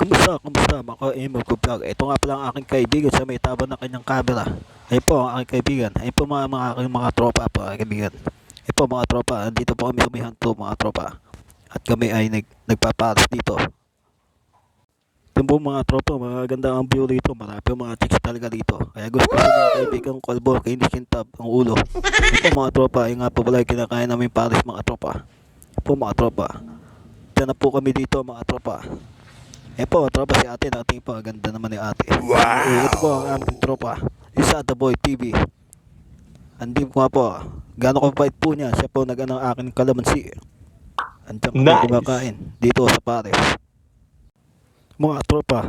Kumusta, kumusta mga emo ko vlog? Ito nga pala ang aking kaibigan sa may taba ng kanyang camera. Ayun po ang aking kaibigan. Ayun po mga, mga aking mga tropa po, aking kaibigan. Ayun po mga tropa, andito po kami humihanto mga tropa. At kami ay nag, nagpaparas dito. Ito po mga tropa, magaganda ang view dito. Marami mga chicks talaga dito. Kaya gusto ko mga kaibigan kalbo, kinis kintab ang ulo. Po mga tropa, ayun nga po pala kinakain namin pares mga tropa. Ayun po mga tropa. Diyan na po kami dito mga tropa. Eh po, tropa si ate, nating po, ganda naman ni ate. Wow! ito po ang aming tropa, isa The Boy TV. Andi ko nga po, gano'ng kapait po niya, siya po nag ng akin kalamansi. Andiyan ko Nice. kumakain, dito sa Paris. Mga tropa,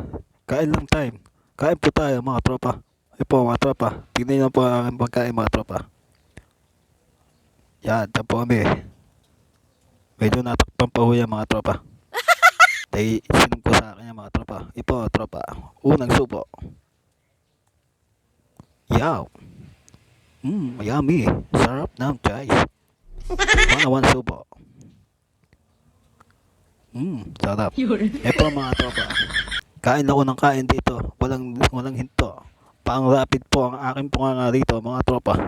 kain lang time. Kain po tayo mga tropa. Eh po mga tropa, tignan niyo po ang aking pagkain mga tropa. Yan, ito po kami. Medyo natakpan pa ho yan mga tropa. Dahil sinong yung mga tropa. Ipo, tropa. Unang subo. Yaw. Mmm, yummy. Sarap ng guys. Pangalawan subo. Mmm, sarap. Ipo mga tropa. Kain ako ng kain dito. Walang, walang hinto. Pang rapid po ang aking punganga dito mga tropa.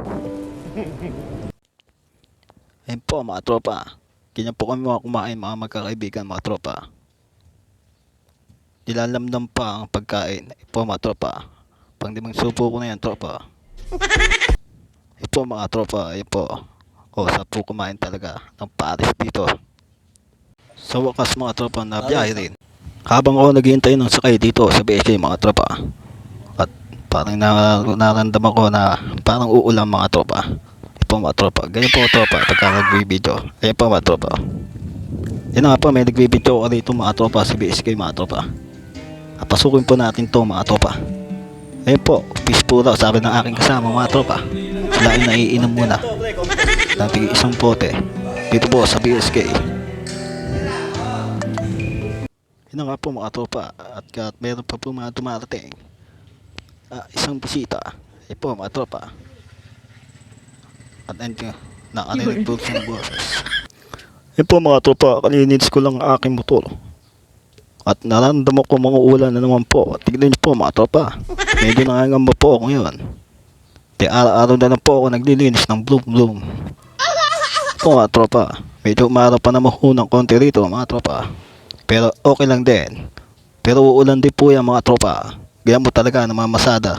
Ayun po mga tropa. Ganyan po kami mga kumain mga magkakaibigan mga tropa nilalamdam pa ang pagkain. Ito mga tropa. Pang limang supo ko na yan, tropa. Ito mga tropa, ayun po. O, sa po kumain talaga ng pares dito. Sa wakas mga tropa na biyahe rin. Habang ako naghihintay ng sakay dito sa BSK mga tropa. At parang na, naramdaman ko na parang uulan mga tropa. Ito mga tropa. Ganyan po tropa pagka nag-video. Ayun po mga tropa. Yan nga po, may nagbibideo ako dito mga tropa sa BSK mga tropa. At pasukin po natin to mga tropa. Ayun po, peace po daw sabi ng aking kasama mga tropa. Sila ay naiinom muna. Nabi isang pote. Dito po sa BSK. Yun na nga po mga tropa. At kat meron pa po mga dumarating. Ah, isang bisita. Ayun po mga tropa. At ayun nga, nakalinig po ng boses. Ayun po mga tropa, kalinis ko lang ang aking motor. At nararamdaman ko mga ulan na naman po. Tignan niyo po mga tropa. Medyo nangangamba po ako ngayon. Di araw-araw na lang po ako naglilinis ng bloom bloom. Po mga tropa. Medyo umaraw pa naman ho ng konti rito mga tropa. Pero okay lang din. Pero uulan din po yan mga tropa. Ganyan mo talaga namamasada.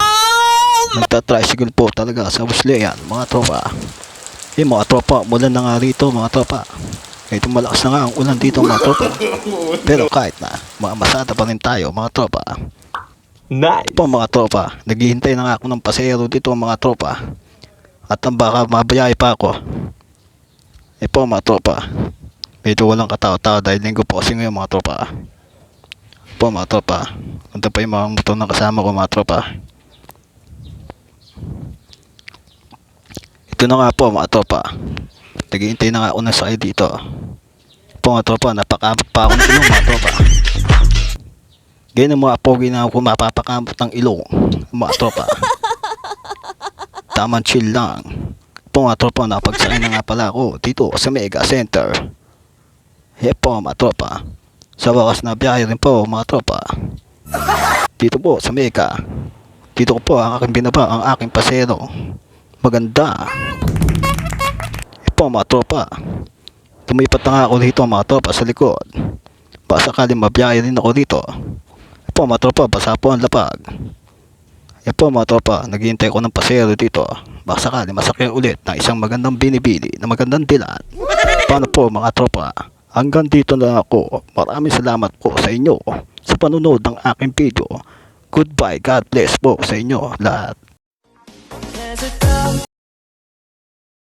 Nagtatricycle po talaga sa Wesleyan mga tropa. Eh mga tropa, mulan na nga rito mga tropa. Medyo malakas na nga ang ulan dito mga tropa. Pero kahit na, mga masada pa rin tayo mga tropa. Nice. Po mga tropa, naghihintay na nga ako ng pasero dito mga tropa. At ang baka mabayay pa ako. Eh po mga tropa, medyo walang katao-tao dahil linggo po kasi ngayon mga tropa. Po mga tropa, punta pa yung mga motor na kasama ko mga tropa. Ito na nga po mga tropa. Naghihintay na nga ako ng sakay dito. Po mga tropa, napakamot pa ako ng ilong mga tropa. Ganyan ang mga pogi na ako mapapakamot ng ilong. Mga tropa. Tamang chill lang. Po mga tropa, napagsakay na nga pala ako dito sa Mega Center. He po mga tropa. Sa wakas na biyahe rin po mga tropa. Dito po sa Mega. Dito ko po ang aking binaba ang aking pasero. Maganda. Po mga tropa. Tumipat na nga ako dito mga tropa sa likod. Baka sakaling mabiyahe rin ako dito. Yan po mga tropa, basa po ang lapag. Yan po mga tropa, naghihintay ko ng pasero dito. Baka sakali masakyan ulit ng isang magandang binibili na magandang dilat. Paano po mga tropa? Hanggang dito na ako. Maraming salamat po sa inyo sa panunod ng aking video. Goodbye, God bless po sa inyo lahat.